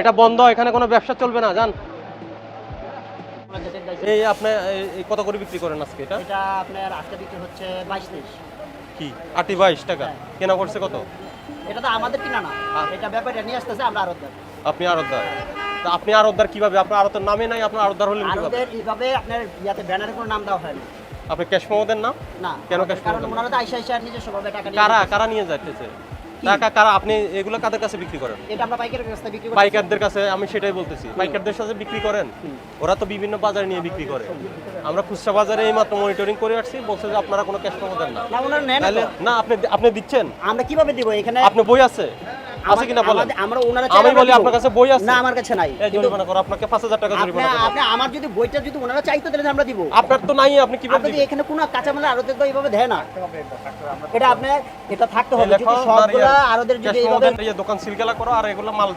এটা বন্ধ এখানে কোনো ব্যবসা চলবে না জান। এই আপনি কত করে বিক্রি করেন আজকে এটা? এটা আপনার আজকে বিক্রি হচ্ছে বাইশ তেইশ। কি? আটি বাইশ টাকা? হ্যাঁ। কেনা করছে কত? এটা তো আমাদের কিনা না। এটা ব্যাপারটা নিয়ে আসতেছে আমরা আরও আপনি আরতদার? তা আপনি আরতদার কীভাবে? আপনার আরতের নামে নাই আপনার আরতদার হলেন কীভাবে? আরোদের এইভাবে আপনার ইয়াতে ব্যানারে কোনো নাম দেওয়া হয় না আপনি ক্যাশ মোমোদের না না। কেন কারণ দেন? ওনারা তো আইসা আইসা নিজস্ব ভাবে টাকা নিয়ে কারা কারা নিয়ে যাইতেছে? টাকা কারা আপনি এগুলো কাদের কাছে বিক্রি করেন? এটা আমরা পাইকারের কাছে বিক্রি করি পাইকারদের কাছে আমি সেটাই বলতেছি। পাইকারদের সাথে বিক্রি করেন? ওরা তো বিভিন্ন বাজারে নিয়ে বিক্রি করে। আমরা খুচরা বাজারে এই মাত্র মনিটরিং করে আসছি বলছে যে আপনারা কোনো ক্যাশ দেন না। না আপনি আপনি দিচ্ছেন? আমরা কীভাবে দিব? এখানে আপনি বই আছে? আছে কিনা বলেন? আমরা ওনারা আমি বলি আপনার কাছে বই আছে? না আমার কাছে নাই। জরিমানা করো আপনাকে পাঁচ হাজার টাকা আপনি জরিমানা করো। আপনি আমার যদি বইটা যদি ওনারা চাইতো তাহলে আমরা দিব। আপনার তো নাই আপনি কীভাবে আপনি এখানে কোনো কাঁচামাল আরও তো এইভাবে দেয় না। এটা আপনার এটা থাকতে হবে। যদি সবগুলা আরোদের যদি এইভাবে দোকান সিলগালা করো আর এগুলো মাল